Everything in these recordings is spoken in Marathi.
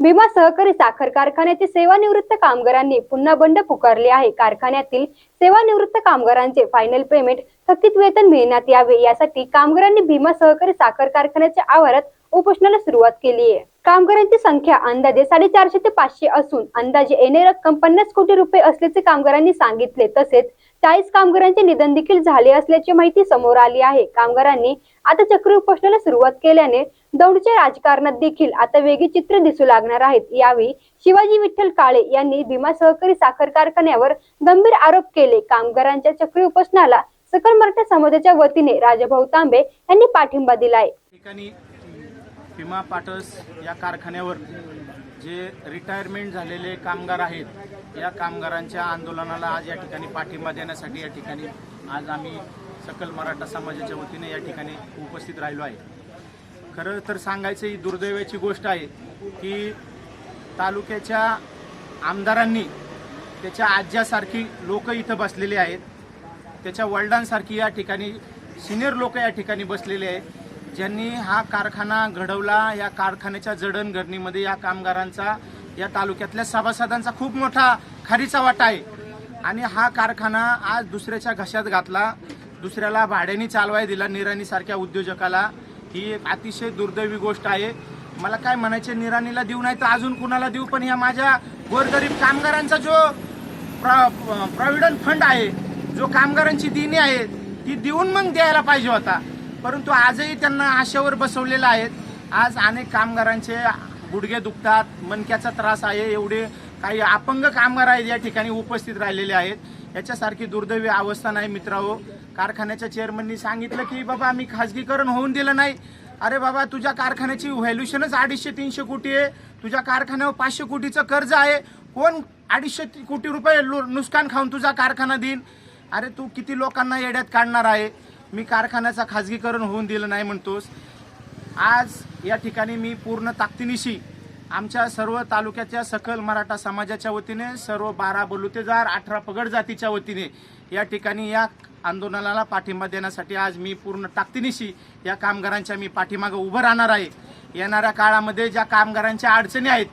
भीमा सहकारी साखर कारखान्याचे सेवानिवृत्त कामगारांनी पुन्हा बंड पुकारले आहे. कारखान्यातील सेवानिवृत्त कामगारांचे फायनल पेमेंट थकीत वेतन मिळण्यात यावे. यासाठी कामगारांनी भीमा सहकारी साखर कारखान्याच्या आवारात उपोषणाला सुरुवात केली आहे. कामगारांची संख्या अंदाजे साडेचारशे ते पाचशे असून अंदाजे येणे रक्कम पन्नास कोटी रुपये असल्याचे कामगारांनी सांगितले. तसेच चाळीस कामगारांचे निधन देखील झाले असल्याची माहिती समोर आली आहे. कामगारांनी आता चक्र उपोषणाला सुरुवात केल्याने दौडच्या राजकारणात देखील आता वेगळी चित्र दिसू लागणार आहेत. यावेळी शिवाजी विठ्ठल काळे यांनी भीमा सहकारी साखर कारखान्यावर गंभीर आरोप केले. कामगारांच्या चक्री उपोषणाला सकल मराठा समाजाच्या वतीने राजाभाऊ तांबे यांनी पाठिंबा दिलाय. ठिकाणी भीमा पाटस या कारखान्यावर जे रिटायरमेंट झालेले कामगार आहेत या कामगारांच्या आंदोलनाला आज या ठिकाणी पाठिंबा देण्यासाठी या ठिकाणी आज आम्ही सकल मराठा समाजाच्या वतीने या ठिकाणी उपस्थित राहिलो आहे. खरं तर सांगायचं ही दुर्दैवाची गोष्ट आहे की तालुक्याच्या आमदारांनी त्याच्या आज्यासारखी लोक इथं बसलेली आहेत. त्याच्या वडिलांसारखी या ठिकाणी सिनियर लोक या ठिकाणी बसलेले आहेत. ज्यांनी हा कारखाना घडवला या कारखान्याच्या जडणघडणीमध्ये या कामगारांचा या तालुक्यातल्या सभासदांचा खूप मोठा खारीचा वाटा आहे. आणि हा कारखाना आज दुसऱ्याच्या घशात घातला. दुसऱ्याला भाड्याने चालवाय दिला निराणीसारख्या उद्योजकाला. ही एक अतिशय दुर्दैवी गोष्ट आहे. मला काय म्हणायचे निराणीला देऊ नाही तर अजून कुणाला देऊ? पण ह्या माझ्या गोरगरीब कामगारांचा जो प्रॉव्हिडंट फंड आहे जो कामगारांची देणी आहे ती देऊन मग द्यायला पाहिजे होता. परंतु आजही त्यांना आशेवर बसवलेलं आहे. आज अनेक कामगारांचे गुडघे दुखतात मनक्याचा त्रास आहे एवढे काही अपंग कामगार आहेत या ठिकाणी उपस्थित राहिलेले आहेत. याच्यासारखी दुर्दैवी अवस्था नाही मित्रांनो. कारखान्याच्या चेअरमननी सांगितलं की बाबा आम्ही खाजगीकरण होऊन दिलं नाही. अरे बाबा तुझ्या कारखान्याची व्हॅल्युशनच अडीचशे तीनशे कोटी आहे. तुझ्या कारखान्यावर पाचशे कोटीचं कर्ज आहे. कोण अडीचशे ती- कोटी रुपये लो- नुकसान खाऊन तुझा कारखाना देईन? अरे तू किती लोकांना येड्यात काढणार आहे? मी कारखान्याचा खाजगीकरण होऊन दिलं नाही म्हणतोस. आज या ठिकाणी मी पूर्ण ताकदीनिशी आमच्या सर्व तालुक्याच्या सकल मराठा समाजाच्या वतीने सर्व बारा बलुतेदार अठरा पगड जातीच्या वतीने या ठिकाणी या आंदोलनाला पाठिंबा देण्यासाठी आज मी पूर्ण ताकदीनिशी या कामगारांच्या मी पाठीमागं उभं राहणार आहे. येणाऱ्या काळामध्ये ज्या कामगारांच्या अडचणी आहेत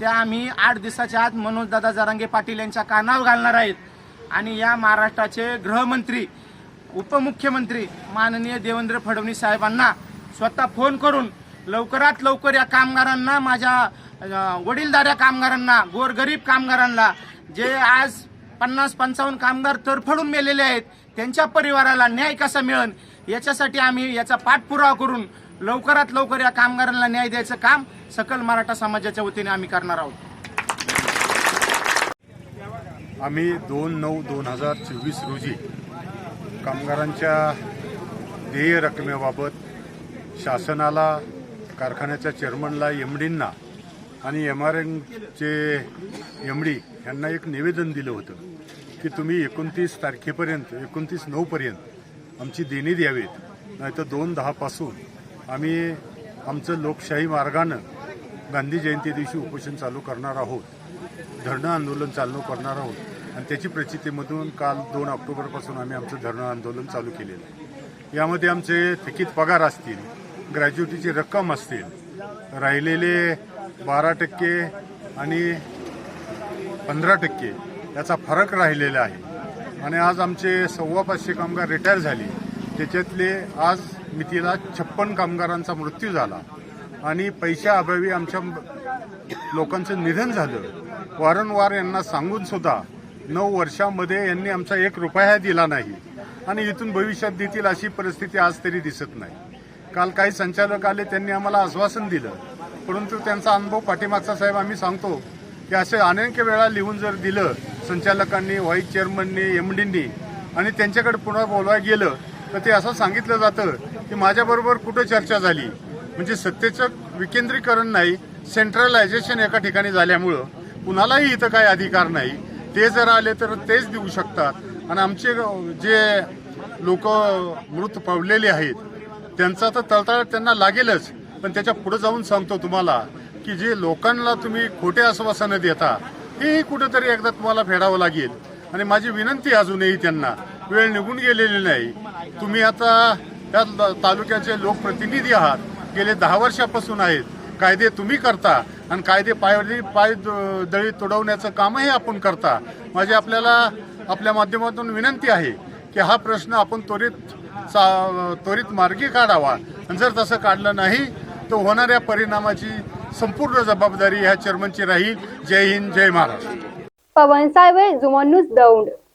त्या आम्ही आठ दिवसाच्या आत मनोजदादा जरांगे पाटील यांच्या कानावर घालणार आहेत. आणि या महाराष्ट्राचे गृहमंत्री उपमुख्यमंत्री माननीय देवेंद्र फडणवीस साहेबांना स्वतः फोन करून लवकरात लवकर या कामगारांना माझ्या वडीलधाऱ्या कामगारांना गोरगरीब कामगारांना जे आज पन्नास पंचावन्न कामगार तरफडून मेलेले आहेत त्यांच्या परिवाराला न्याय कसा मिळेल? याच्यासाठी आम्ही याचा पाठपुरावा करून लवकरात लवकर या कामगारांना न्याय द्यायचं काम सकल मराठा समाजाच्या वतीने आम्ही करणार आहोत. आम्ही दोन नऊ दोन हजार चोवीस रोजी कामगारांच्या देय रकमेबाबत शासनाला कारखान्याच्या चेअरमनला एम डींना आणि एम आर एनचे एम डी यांना एक निवेदन दिलं होतं की तुम्ही एकोणतीस तारखेपर्यंत एकोणतीस नऊपर्यंत आमची देणी द्यावीत नाहीतर दोन दहापासून आम्ही आमचं लोकशाही मार्गानं गांधी जयंती दिवशी उपोषण चालू करणार आहोत धरणं आंदोलन चालू करणार आहोत आणि त्याची प्रचितीमधून काल दोन ऑक्टोबरपासून आम्ही आमचं धरणं आंदोलन चालू केलेलं आहे. यामध्ये आमचे थकीत पगार असतील ग्रॅज्युटीची रक्कम असतील. राहिलेले बारा टक्के आणि पंधरा टक्के याचा फरक राहिलेला आहे. आणि आज आमचे सव्वा पाचशे कामगार रिटायर झाले. त्याच्यातले आज मितीला छप्पन कामगारांचा मृत्यू झाला. आणि पैशाअभावी आमच्या लोकांचं निधन झालं. वारंवार यांना सांगून सुद्धा नऊ वर्षामध्ये यांनी आमचा एक रुपया दिला नाही. आणि इथून भविष्यात देतील अशी परिस्थिती आज तरी दिसत नाही. काल काही संचालक आले त्यांनी आम्हाला आश्वासन दिलं. परंतु त्यांचा अनुभव पाठीमागचा साहेब आम्ही सांगतो की असे अनेक वेळा लिहून जर दिलं संचालकांनी व्हाईस चेअरमननी एम डींनी आणि त्यांच्याकडे पुन्हा बोलवायला गेलं तर ते असं सांगितलं जातं की माझ्याबरोबर कुठं चर्चा झाली? म्हणजे सत्तेचं विकेंद्रीकरण नाही सेंट्रलायझेशन एका ठिकाणी झाल्यामुळं कुणालाही इथं काही अधिकार नाही. ते जर आले तर तेच देऊ शकतात. आणि आमचे जे लोक मृत पावलेले आहेत त्यांचा तर तळतळ त्यांना लागेलच. पण त्याच्या पुढे जाऊन सांगतो तुम्हाला की जे लोकांना तुम्ही खोटे आश्वासनं देता हेही कुठेतरी एकदा तुम्हाला फेडावं लागेल. आणि माझी विनंती अजूनही त्यांना वेळ निघून गेलेली नाही. तुम्ही आता त्या तालुक्याचे लोकप्रतिनिधी आहात गेले दहा वर्षापासून आहेत. कायदे तुम्ही करता आणि कायदे पायवरी पाय दळी तुडवण्याचं कामही आपण करता. माझी आपल्याला आपल्या माध्यमातून विनंती आहे की हा प्रश्न आपण त्वरित त्वरित मार्गी काढावा. आणि जर तसं काढलं नाही तर होणाऱ्या परिणामाची संपूर्ण जबाबदारी ह्या चेअरमनची राहील. जय हिंद जय महाराष्ट्र. पवन सायवे जुमन न्यूज दौंड.